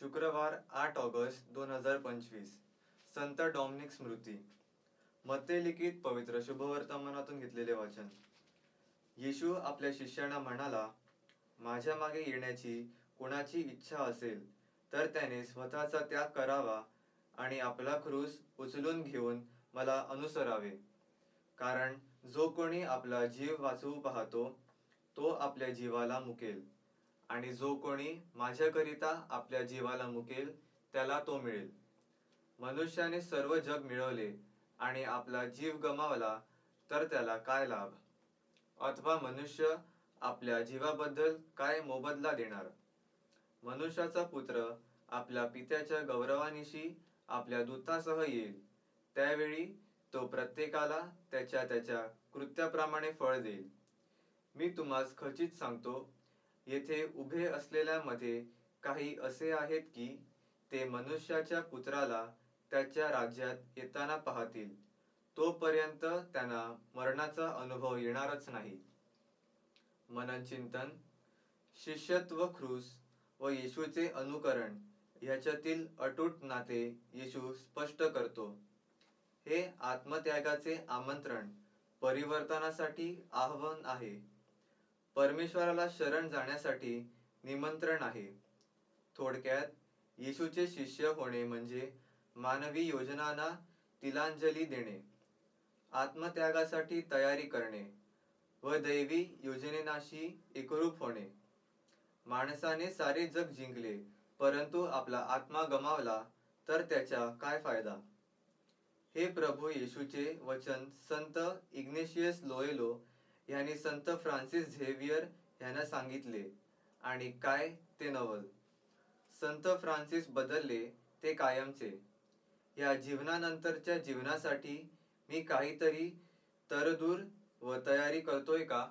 शुक्रवार आठ ऑगस्ट दोन हजार पंचवीस. संत डॉमनिक स्मृती. मते लिखित पवित्र शुभवर्तमानातून घेतलेले वाचन. येशू आपल्या शिष्यांना म्हणाला माझ्या मागे येण्याची कोणाची इच्छा असेल तर त्याने स्वतःचा त्याग करावा आणि आपला क्रूस उचलून घेऊन मला अनुसरावे. कारण जो कोणी आपला जीव वाचवू पाहतो तो आपल्या जीवाला मुकेल. आणि जो कोणी माझ्याकरिता आपल्या जीवाला मुकेल त्याला तो मिळेल. मनुष्याने सर्व जग मिळवले आणि आपला जीव गमावला तर त्याला काय लाभ? अथवा मनुष्य आपल्या जीवाबद्दल काय मोबदला देणार? मनुष्याचा पुत्र आपल्या पित्याच्या गौरवानिशी आपल्या दूतासह येईल. त्यावेळी तो प्रत्येकाला त्याच्या त्याच्या कृत्याप्रमाणे फळ देईल. मी तुम्हाला खचित सांगतो येथे उभे असलेल्यांमध्ये काही असे आहेत की ते मनुष्याच्या पुत्राला त्याच्या राज्यात येताना पाहतील. तोपर्यंत त्यांना मरणाचा अनुभव येणारच नाही. मननचिंतन शिष्यत्व ख्रूस व येशूचे अनुकरण ह्याच्यातील अटूट नाते येशू स्पष्ट करतो. हे आत्मत्यागाचे आमंत्रण परिवर्तनासाठी आव्हान आहे. परमेश्वराला शरण जाण्यासाठी निमंत्रण आहे. थोडक्यात येशूचे शिष्य होणे म्हणजे मानवी योजनांना तिलांजली देणे आत्मत्यागासाठी तयारी करणे व दैवी योजनेनाशी एकरूप होणे. माणसाने सारे जग जिंकले परंतु आपला आत्मा गमावला तर त्याचा काय फायदा? हे प्रभू येशूचे वचन संत इग्नेशियस लोएलो यांनी संत फ्रान्सिस झेवियर यांना सांगितले. आणि काय? ते नवल. संत फ्रान्सिस बदलले ते कायमचे. या जीवनानंतरच्या जीवनासाठी मी काहीतरी तरदूर व तयारी करतोय का?